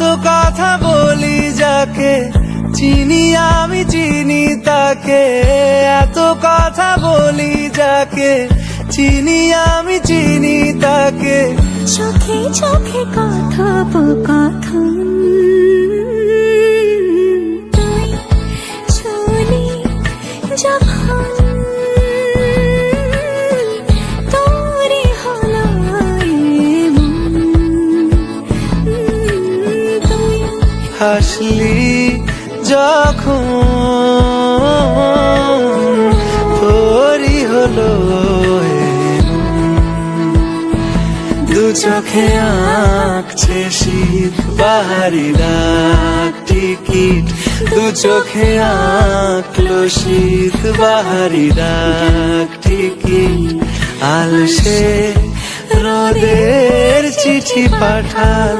এত কথা বলি যাকে, চিনি আমি, চিনি তাকে। এত কথা বলি যাকে, চিনি আমি, চিনি তাকে। চোখে চোখে কথোপকথন চলি যখন হাসলি যখন তোরই হলো। দু চোখে আঁকছে শীত, বাহারি ডাক টিকিট। দু চোখে আঁকলো শীত, বাহারি ডাক টিকিট। আলসে রোদের চিঠি পাঠাল।